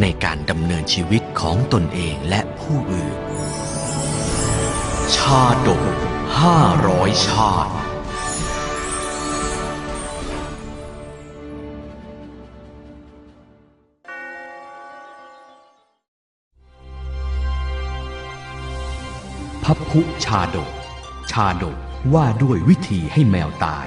ในการดำเนินชีวิตของตนเองและผู้อื่น ชาดกห้าร้อยชาติ พัพพุชาดก ชาดกว่าด้วยวิธีให้แมวตาย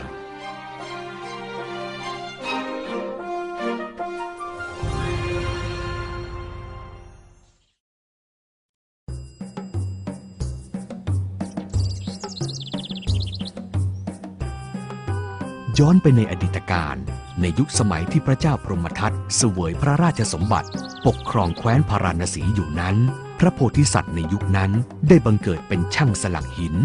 ย้อนไปในอดีตการในยุคสมัยที่พระเจ้าพรหมทัตเสวยพระราชสมบัติ ปกครองแคว้นพาราณสีอยู่นั้น พระโพธิสัตว์ในยุคนั้นได้บังเกิดเป็นช่างสลักหิน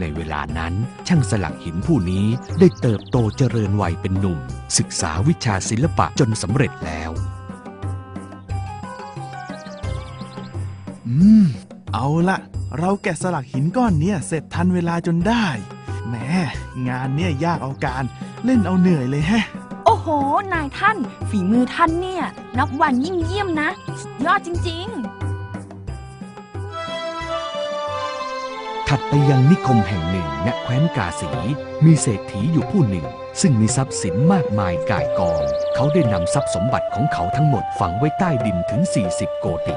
ในเวลานั้นช่างสลักหินผู้นี้ได้เติบโตเจริญวัยเป็นหนุ่ม ศึกษาวิชาศิลปะจนสำเร็จแล้ว อืม เอาละเราแกะสลักหินก้อนเนี้ยเสร็จทันเวลาจนได้แหม งานเนี่ยยากเอาการ เล่นเอาเหนื่อยเลยแฮะ โอ้โห นายท่าน ฝีมือท่านเนี่ย นับวันยิ่งเยี่ยมนะสุดยอดจริง ถัดไปยังนิคมแห่งหนึ่งณแคว้นกาสี มีเศรษฐีอยู่ผู้หนึ่ง ซึ่งมีทรัพย์สินมากมายก่ายกอง เขาได้นำทรัพย์สมบัติของเขาทั้งหมดฝังไว้ใต้ดินถึง 40 โกติ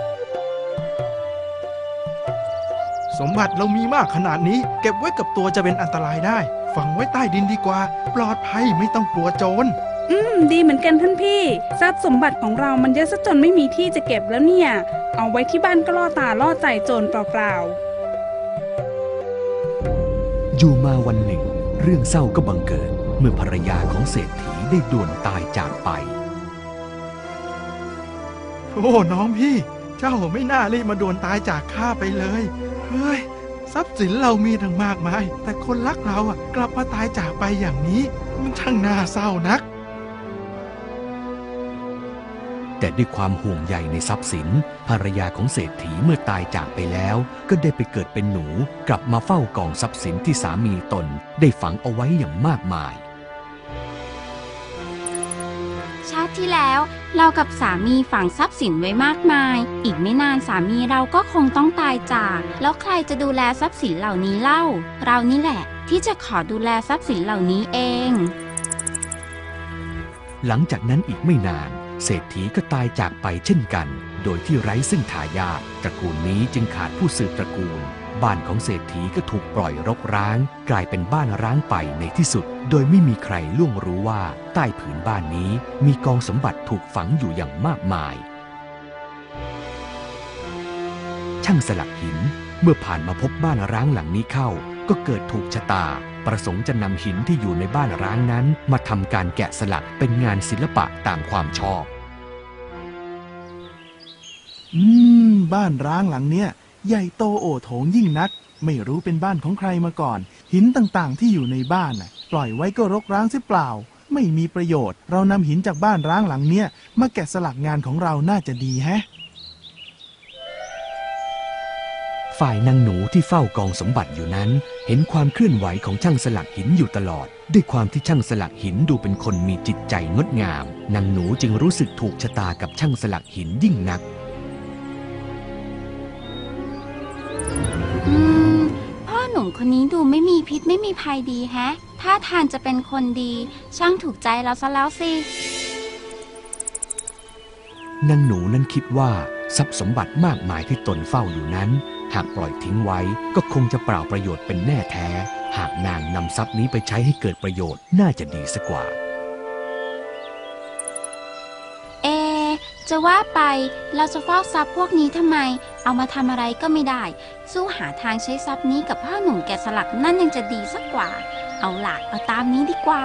สมบัติเรามีมากขนาดนี้ เก็บไว้กับตัวจะเป็นอันตรายได้ ฝังไว้ใต้ดินดีกว่า ปลอดภัยไม่ต้องกลัวโจร อืม ดีเหมือนกันท่านพี่ ทรัพย์สมบัติของเรามันเยอะซะจนไม่มีที่จะเก็บแล้วเนี่ย เอาไว้ที่บ้านก็ล่อตาล่อใจโจรเปล่าอยู่มาวันหนึ่ง เรื่องเศร้าก็บังเกิด เมื่อภรรยาของเศรษฐีได้ด่วนตายจากไป โอ้น้องพี่ เจ้าไม่น่ารีบมาด่วนตายจากข้าไปเลย เฮ้ยทรัพย์สินเรามีทั้งมากมาย แต่คนรักเราอะ กลับมาตายจากไปอย่างนี้ มันช่างน่าเศร้านัก แต่ด้วยความห่วงใยในทรัพย์สิน ภรรยาของเศรษฐีเมื่อตายจากไปแล้ว ก็ได้ไปเกิดเป็นหนู กลับมาเฝ้ากองทรัพย์สินที่สามีตน ได้ฝังเอาไว้อย่างมากมาย ติที่แล้ว เรากับสามีฝังทรัพย์สินไว้มากมาย อีกไม่นานสามีเราก็คงต้องตายจาก แล้วใครจะดูแลทรัพย์สินเหล่านี้เล่า เรานี่แหละ ที่จะขอดูแลทรัพย์สินเหล่านี้เอง หลังจากนั้นอีกไม่นาน เศรษฐีก็ตายจากไปเช่นกัน โดยที่ไร้ซึ่งทายาทตระกูลนี้จึงขาดผู้สืบตระกูล บ้านของเศรษฐีก็ถูกปล่อยรกร้าง กลายเป็นบ้านร้างไปในที่สุด โดยไม่มีใครล่วงรู้ว่าใต้ผืนบ้านนี้มีกองสมบัติถูกฝังอยู่อย่างมากมาย ช่างสลักหินเมื่อผ่านมาพบบ้านร้างหลังนี้เข้า ก็เกิดถูกชะตา ประสงค์จะนำหินที่อยู่ในบ้านร้างนั้น มาทำการแกะสลักเป็นงานศิลปะตามความชอบ อืม บ้านร้างหลังเนี้ย ใหญ่โตโอโถงยิ่งนัก ไม่รู้เป็นบ้านของใครมาก่อน หินต่างๆ ที่อยู่ในบ้านน่ะ ปล่อยไว้ก็รกร้างเสียเปล่า ไม่มีประโยชน์ เรานำหินจากบ้านร้างหลังเนี้ยมาแกะสลักงานของเราน่าจะดีแฮะ ฝ่ายนางหนูที่เฝ้ากองสมบัติอยู่นั้น เห็นความเคลื่อนไหวของช่างสลักหินอยู่ตลอด ด้วยความที่ช่างสลักหินดูเป็นคนมีจิตใจงดงาม นางหนูจึงรู้สึกถูกชะตากับช่างสลักหินยิ่งนัก คนนี้ดูไม่มีพิษไม่มีภัยดีแฮะ ถ้าทานจะเป็นคนดี ช่างถูกใจเราซะแล้วสิ นางหนูนั้นคิดว่าทรัพย์สมบัติมากมายที่ตนเฝ้าอยู่นั้น หากปล่อยทิ้งไว้ก็คงจะเปล่าประโยชน์เป็นแน่แท้ หากนางนำทรัพย์นี้ไปใช้ให้เกิดประโยชน์น่าจะดีสักกว่า จะว่าไปเราจะฟอกทรัพย์พวกนี้ทำไม เอามาทำอะไรก็ไม่ได้ สู้หาทางใช้ทรัพย์นี้กับพ่อหนุ่มแกะสลักนั่นยังจะดีสักกว่า เอาละเอาตามนี้ดีกว่า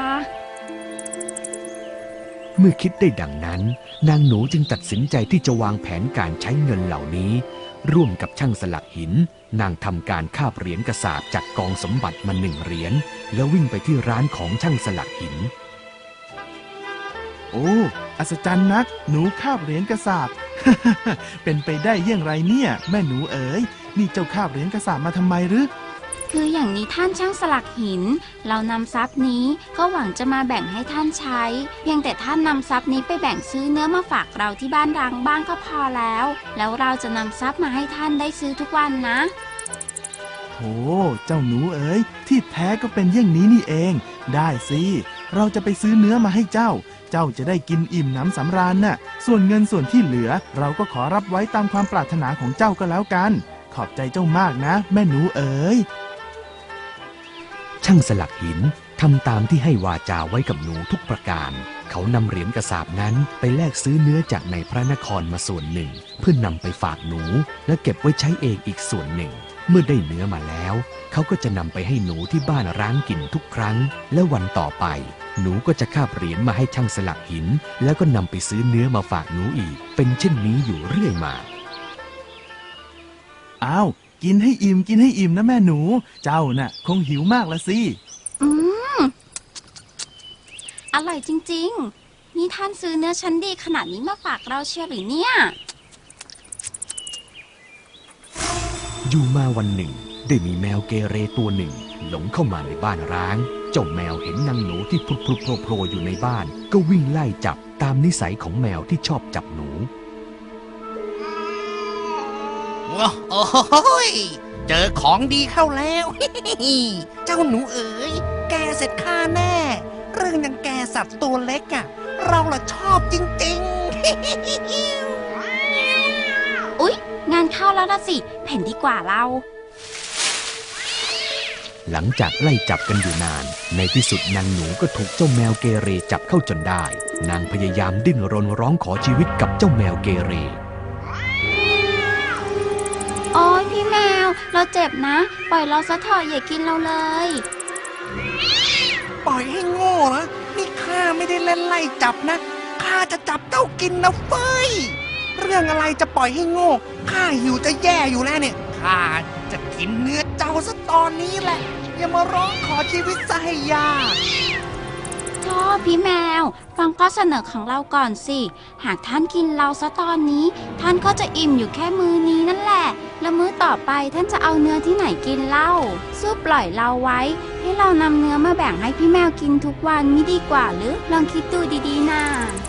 เมื่อคิดได้ดังนั้น นางหนูจึงตัดสินใจที่จะวางแผนการใช้เงินเหล่านี้ ร่วมกับช่างสลักหิน นางทำการคาบเหรียญกระสาบจากกองสมบัติมาหนึ่งเหรียญแล้ววิ่งไปที่ร้านของช่างสลักหิน โอ้ อัศจรรย์นัก หนูคาบเหรียญกระสาบ เป็นไปได้ยี่ยงไรเนี่ย แม่หนูเอ๋ย นี่เจ้าคาบเหรียญกระสาบมาทำไมหรือ คืออย่างนี้ท่านช่างสลักหิน เรานำทรัพย์นี้ก็หวังจะมาแบ่งให้ท่านใช้ เพียงแต่ท่านนำทรัพย์นี้ไปแบ่งซื้อเนื้อมาฝากเราที่บ้านรังบ้างก็พอแล้ว แล้วเราจะนำทรัพย์มาให้ท่านได้ซื้อทุกวันนะ โธ่เจ้าหนูเอ๋ยที่แท้ก็เป็นเยี่ยงนี้นี่เอง ได้สิ เราจะไปซื้อเนื้อมาให้เจ้า เจ้าจะได้กินอิ่มน้ำสำราญน่ะ ส่วนเงินส่วนที่เหลือ เราก็ขอรับไว้ตามความปรารถนาของเจ้าก็แล้วกัน ขอบใจเจ้ามากนะ แม่หนูเอ๋ยช่างสลักหินทำตามที่ให้วาจาไว้กับหนูทุกประการ เขานำเหรียญกระสาบนั้นไปแลกซื้อเนื้อจากในพระนครมาส่วนหนึ่ง เพื่อนนำไปฝากหนูและเก็บไว้ใช้เองอีกส่วนหนึ่ง เมื่อได้เนื้อมาแล้ว เขาก็จะนำไปให้หนูที่บ้านร้างกินทุกครั้ง และวันต่อไป หนูก็จะคาบเหรียญมาให้ช่างสลักหิน แล้วก็นำไปซื้อเนื้อมาฝากหนูอีก เป็นเช่นนี้อยู่เรื่อยมาอ้าวกินให้อิ่มกินให้อิ่มนะแม่หนู เจ้าน่ะ คงหิวมากละสิอืมอร่อยจริง ๆ นี่ท่านซื้อเนื้อชั้นดีขนาดนี้มาฝากเราเชียวหรือเนี่ย อยู่มาวันหนึ่ง ได้มีแมวเกเรตัวหนึ่ง หลงเข้ามาในบ้านร้าง เจ้าแมวเห็นนางหนูที่พลุพลุโผล่โผล่อยู่ในบ้าน ก็วิ่งไล่จับตามนิสัยของแมวที่ชอบจับหนูโอ้โหยเจอของดีเข้าแล้ว เจ้าหนูเอ๋ย แกเสร็จข้าแน่ เรื่องย่างแกสัตว์ตัวเล็กอะเราละชอบจริง ๆ งานเข้าแล้วละสิเพ่นดีกว่าเรา หลังจากไล่จับกันอยู่นาน ในที่สุดนางหนูก็ถูกเจ้าแมวเกเรจับเข้าจนได้ นางพยายามดิ้นรนร้องขอชีวิตกับเจ้าแมวเกเร โอ้ยพี่แมว เราเจ็บนะ ปล่อยเราซะเถอะอย่ากินเราเลย ปล่อยให้โง่นะ นี่ข้าไม่ได้เล่นไล่จับนะ ข้าจะจับเจ้ากินนะเฟ้ย เรื่องอะไรจะปล่อยให้โง่ ข้าหิวจะแย่อยู่แล้วเนี่ย ข้าจะกินเนื้อเจ้าซะตอนนี้แหละ อย่ามาร้องขอชีวิตซะให้ยาก ชอบพี่แมว ฟังข้อเสนอของเราก่อนสิ หากท่านกินเราซะตอนนี้ ท่านก็จะอิ่มอยู่แค่มือนี้นั่นแหละ แล้วมื้อต่อไปท่านจะเอาเนื้อที่ไหนกินเล่าสู้ปล่อยเราไว้ ให้เรานำเนื้อมาแบ่งให้พี่แมวกินทุกวันไม่ดีกว่าหรือลองคิดดูดีๆนะ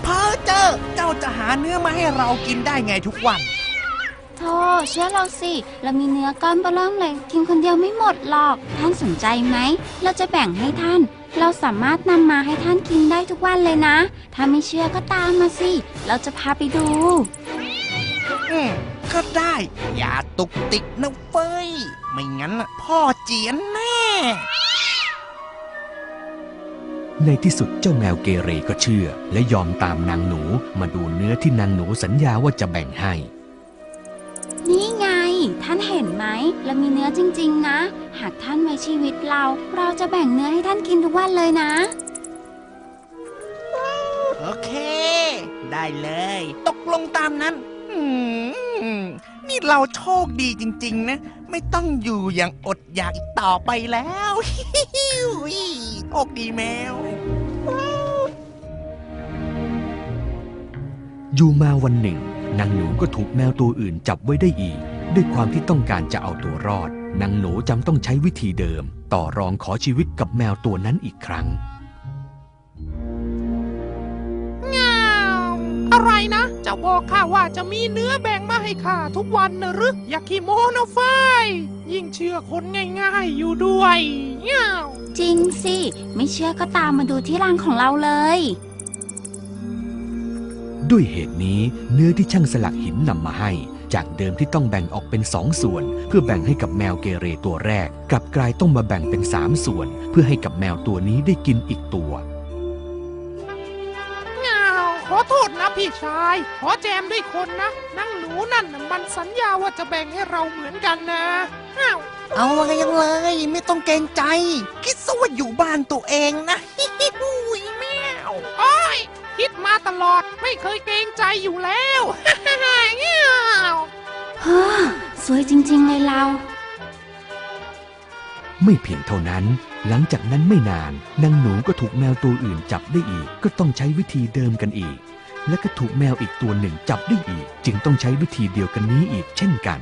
เพอเจอเจ้าจะหาเนื้อมาให้เรากินได้ไงทุกวันโธ่เชื่อเราสิ เรามีเนื้อก้อนเบอเริ่มเลยกินคนเดียวไม่หมดหรอก ท่านสนใจไหม เราจะแบ่งให้ท่าน เราสามารถนำมาให้ท่านกินได้ทุกวันเลยนะ ถ้าไม่เชื่อก็ตามมาสิ เราจะพาไปดู อืมก็ได้ อย่าตุกติกนะเฟ้ย ไม่งั้นน่ะพ่อเจียนแน่ ในที่สุดเจ้าแมวเกเรก็เชื่อ และยอมตามนางหนูมาดูเนื้อที่นางหนูสัญญาว่าจะแบ่งให้ นี่ไง ท่านเห็นไหมเรามีเนื้อจริง ๆ นะ หากท่านไว้ชีวิตเรา เราจะแบ่งเนื้อให้ท่านกินทุกวันเลยนะ โอเค ได้เลย ตกลงตามนั้นอืมนี่เราโชคดีจริง ๆ นะ ไม่ต้องอยู่อย่างอดอยากอีกต่อไปแล้วโชคดีแมว อยู่มาวันหนึ่ง นางหนูก็ถูกแมวตัวอื่นจับไว้ได้อีก ด้วยความที่ต้องการจะเอาตัวรอดนางหนูจำต้องใช้วิธีเดิม ต่อรองขอชีวิตกับแมวตัวนั้นอีกครั้งอะไรนะเจะบอกข้าว่าจะมีเนื้อแบ่งมาให้ข้าทุกวันนะหรืออย่าขี้โม้นะไฟยยิ่งเชื่อคนง่ายๆอยู่ด้วยเงี้ยวจริงสิ ไม่เชื่อก็ตามมาดูที่รังของเราเลย ด้วยเหตุนี้เนื้อที่ช่างสลักหินนำมาให้ จากเดิมที่ต้องแบ่งออกเป็นสองส่วน เพื่อแบ่งให้กับแมวเกเรตัวแรก กลับกลายต้องมาแบ่งเป็นสามส่วน เพื่อให้กับแมวตัวนี้ได้กินอีกตัวเงี้ยวขอโทษนะพี่ชาย ขอแจมด้วยคนนะ นั่งหนูนั่นน่ะมันสัญญาว่าจะแบ่งให้เราเหมือนกันนะอ้าวเอาเลยเอาเลยไม่ต้องเกรงใจ คิดซะว่าอยู่บ้านตัวเองนะโอ้ยคิด คิดมาตลอดไม่เคยเกรงใจอยู่แล้วเงี้ยเฮ้อสวยจริง ๆ เลยเรา ไม่เพียงเท่านั้น หลังจากนั้นไม่นาน นางหนูก็ถูกแมวตัวอื่นจับได้อีก ก็ต้องใช้วิธีเดิมกันอีก และก็ถูกแมวอีกตัวหนึ่งจับได้อีก จึงต้องใช้วิธีเดียวกันนี้อีกเช่นกัน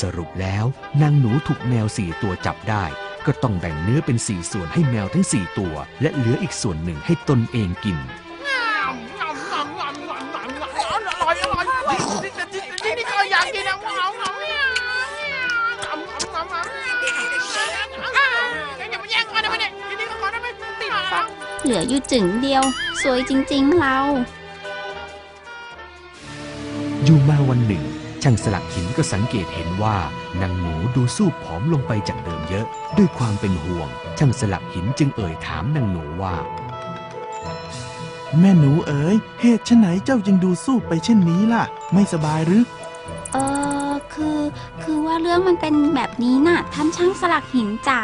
สรุปแล้ว นางหนูถูกแมวสี่ตัวจับได้ ก็ต้องแบ่งเนื้อเป็นสี่ส่วนให้แมวทั้งสี่ตัว และเหลืออีกส่วนหนึ่งให้ตนเองกิน เหลืออยู่จึงเดียว สวยจริงๆเราอยู่มาวันหนึ่ง ช่างสลักหินก็สังเกตเห็นว่านางหนูดูสู้ผอมลงไปจากเดิมเยอะ ด้วยความเป็นห่วง ช่างสลักหินจึงเอ่ยถามนางหนูว่า แม่หนูเอ๋ยเหตุไฉนเจ้าจึงดูสู้ไปเช่นนี้ล่ะ ไม่สบายหรือ เออคือ คือว่าเรื่องมันเป็นแบบนี้น่ะ ท่านช่างสลักหินจ๋า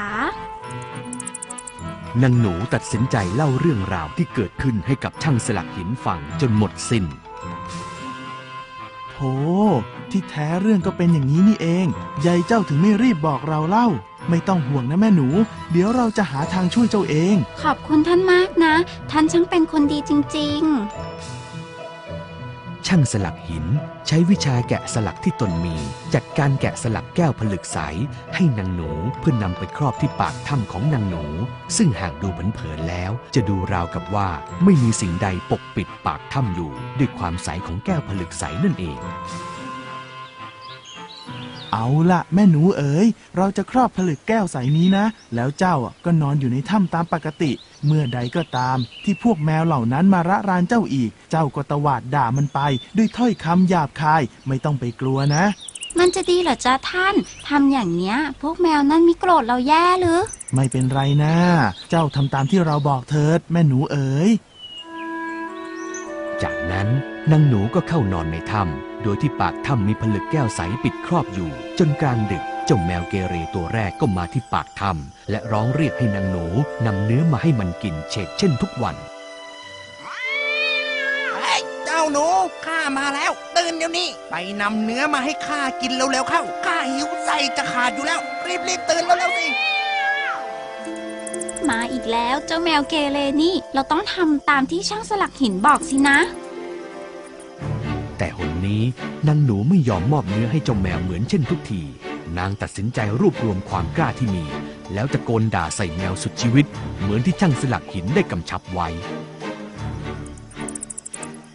นางหนูตัดสินใจเล่าเรื่องราวที่เกิดขึ้นให้กับช่างสลักหินฟังจนหมดสิ้น โธ่ที่แท้เรื่องก็เป็นอย่างนี้นี่เองยายเจ้าถึงไม่รีบบอกเราเล่า ไม่ต้องห่วงนะแม่หนู เดี๋ยวเราจะหาทางช่วยเจ้าเอง ขอบคุณท่านมากนะ ท่านช่างเป็นคนดีจริง ช่างสลักหิน ใช้วิชาแกะสลักที่ตนมี จัดการแกะสลักแก้วผลึกใส ให้นางหนูเพื่อนนำไปครอบที่ปากถ้ำของนางหนู ซึ่งหากดูเผินๆแล้ว จะดูราวกับว่าไม่มีสิ่งใดปกปิดปากถ้ำอยู่ ด้วยความใสของแก้วผลึกใสนั่นเอง เอาละแม่หนูเอ๋ย เราจะครอบผลึกแก้วใสนี้นะ แล้วเจ้าอะก็นอนอยู่ในถ้ำตามปกติ เมื่อใดก็ตาม ที่พวกแมวเหล่านั้นมาระรานเจ้าอีก เจ้าก็ตวาดด่ามันไป ด้วยถ้อยคำหยาบคายไม่ต้องไปกลัวนะๆมันจะดีเหรอจ๊ะท่านทำอย่างเนี้ย พวกแมวนั่นมีโกรธเราแย่หรือ ไม่เป็นไรนะ เจ้าทำตามที่เราบอกเถิด แม่หนูเอ๋ย จากนั้นนางหนูก็เข้านอนในถ้ำ โดยที่ปากถ้ำมีผลึกแก้วใสปิดครอบอยู่ จนกลางดึกเจ้าแมวเกเรตัวแรกก็มาที่ปากถ้ำและร้องเรียกให้นางหนูนำเนื้อมาให้มันกินเชกเช่นทุกวันเฮ้ยเจ้าหนูข้ามาแล้วตื่นเดี๋ยวนี้ ไปนำเนื้อมาให้ข้ากินเร็วๆเข้าข้าหิวใจจะขาดอยู่แล้ว รีบๆตื่นเร็วๆสิมาอีกแล้วเจ้าแมวเกเรนี่ เราต้องทำตามที่ช่างสลักหินบอกสินะ แต่หนนี้นางหนูไม่ยอมมอบเนื้อให้เจ้าแมวเหมือนเช่นทุกที นางตัดสินใจรวบรวมความกล้าที่มี แล้วตะโกนด่าใส่แมวสุดชีวิต เหมือนที่ช่างสลักหินได้กำชับไว้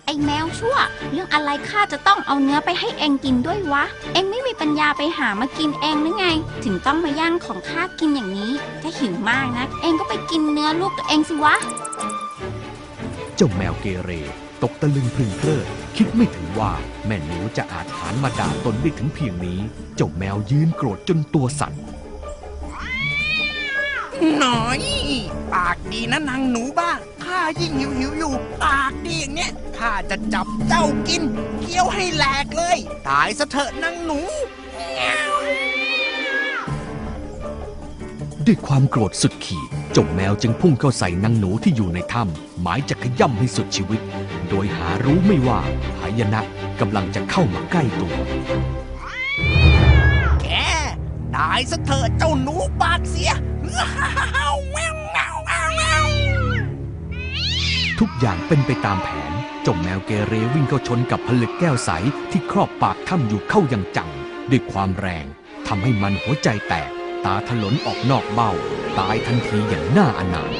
ไอ้แมวชั่ว เรื่องอะไรข้าจะต้องเอาเนื้อไปให้เองกินด้วยวะ เองไม่มีปัญญาไปหามากินเองหรือไง ถึงต้องมาย่างของข้ากินอย่างนี้ถ้าหิวมากนะ เองก็ไปกินเนื้อลูกตัวเองสิวะ เจ้าแมวเกเร ตกตะลึงพรึงเพลิดคิดไม่ถึงว่าแม่หนูจะอาจหานมาด่าตนได้ถึงเพียงนี้ เจ้าแมวยืนโกรธจนตัวสั่นหน่อย ปากดีนะนางหนูบ้าข้ายิ่งหิวหิวๆอยู่ ปากดีอย่างเนี้ยข้าจะจับเจ้ากินเคี้ยวให้แหลกเลย ตายซะเถอะนางหนู ด้วยความโกรธสุดขีดเจ้าแมวจึงพุ่งเข้าใส่นางหนูที่อยู่ในถ้ำหมายจะขย่ำให้สุดชีวิต โดยหารู้ไม่ว่าหายนะกำลังจะเข้ามาใกล้ตัว แกตายซะเถอะเจ้าหนูปากเสีย ทุกอย่างเป็นไปตามแผนเจ้าแมวเกเรวิ่งเข้าชนกับผลึกแก้วใสที่ครอบปากถ้ำอยู่เข้าอย่างจัง ด้วยความแรงทำให้มันหัวใจแตก ตาถลนออกนอกเบ้า ตายทันทีอย่างน่าอนาถ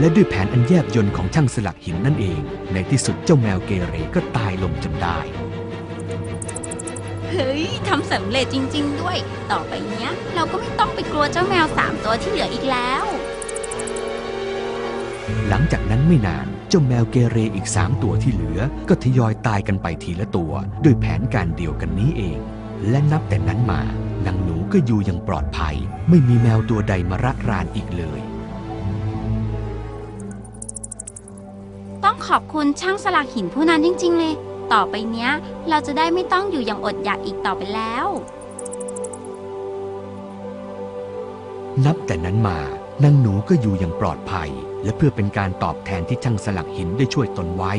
และด้วยแผนอันแยบยลของช่างสลักหินนั่นเอง ในที่สุดเจ้าแมวเกเรก็ตายลงจนได้ เฮ้ยทำสำเร็จจริง ๆ ด้วย ต่อไปเนี้ย เราก็ไม่ต้องไปกลัวเจ้าแมวสามตัวที่เหลืออีกแล้ว หลังจากนั้นไม่นานเจ้าแมวเกเรอีกสามตัวที่เหลือ ก็ทยอยตายกันไปทีละตัว ด้วยแผนการเดียวกันนี้เอง และนับแต่นั้นมานางหนูก็อยู่อย่างปลอดภัย ไม่มีแมวตัวใดมาระรานอีกเลย ขอบคุณช่างสลักหินผู้นั้นจริง ๆ เลย ต่อไปเนี้ย เราจะได้ไม่ต้องอยู่อย่างอดอยากอีกต่อไปแล้ว นับแต่นั้นมานางหนูก็อยู่อย่างปลอดภัย และเพื่อเป็นการตอบแทนที่ช่างสลักหินได้ช่วยตนไว้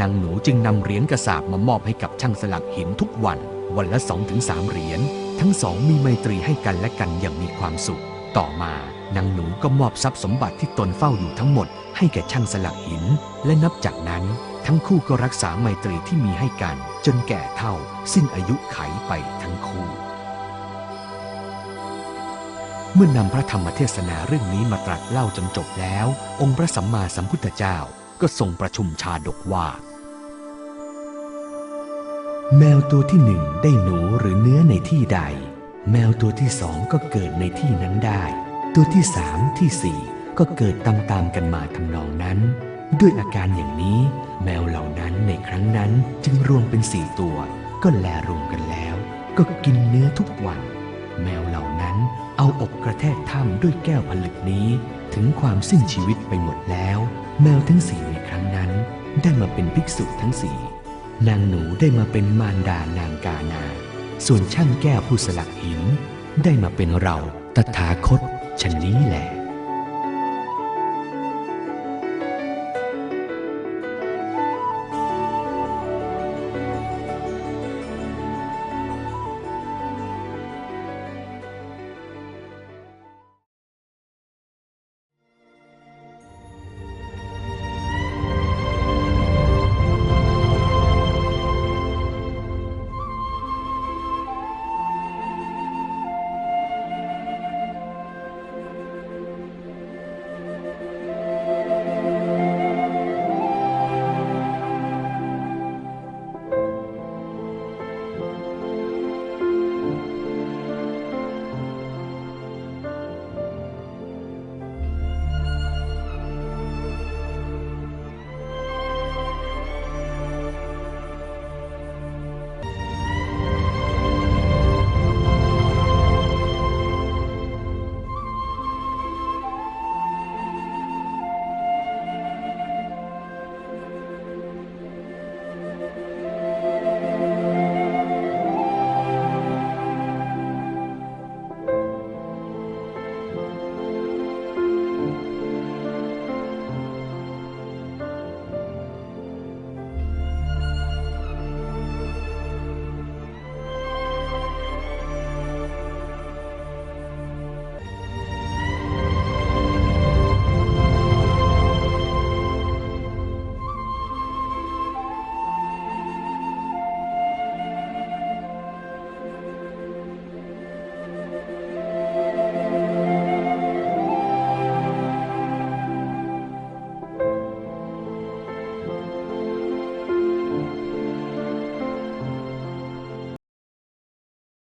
นางหนูจึงนำเหรียญกระสาบมามอบให้กับช่างสลักหินทุกวัน วันละ2อถึงสเหรียญ ทั้งสองมีไมตรีให้กันและกันอย่างมีความสุข ต่อมา นางหนูก็มอบทรัพย์สมบัติที่ตนเฝ้าอยู่ทั้งหมด ให้แก่ช่างสลักหิน และนับจากนั้น ทั้งคู่ก็รักษาไมตรีที่มีให้กัน จนแก่เท่า สิ้นอายุไขไปทั้งคู่ เมื่อนำพระธรรมเทศนาเรื่องนี้มาตรัสเล่าจนจบแล้ว องค์พระสัมมาสัมพุทธเจ้าก็ทรงประชุมชาดกว่า แมวตัวที่หนึ่งได้หนูหรือเนื้อในที่ใด แมวตัวที่สองก็เกิดในที่นั้นได้ ตัวที่สามที่สี่ก็เกิดตามๆกันมาทำนองนั้น ด้วยอาการอย่างนี้แมวเหล่านั้นในครั้งนั้นจึงรวมเป็นสี่ตัว ก็แลรวมกันแล้ว ก็กินเนื้อทุกวัน แมวเหล่านั้นเอาอกกระแทกถ้ำด้วยแก้วผลึกนี้ ถึงความสิ้นชีวิตไปหมดแล้ว แมวทั้งสี่ในครั้งนั้น ได้มาเป็นภิกษุทั้งสี่นางหนูได้มาเป็นมารดานางกานา ส่วนช่างแก้วผู้สลักหิน ได้มาเป็นเราตถาคต ชนนี้แหละ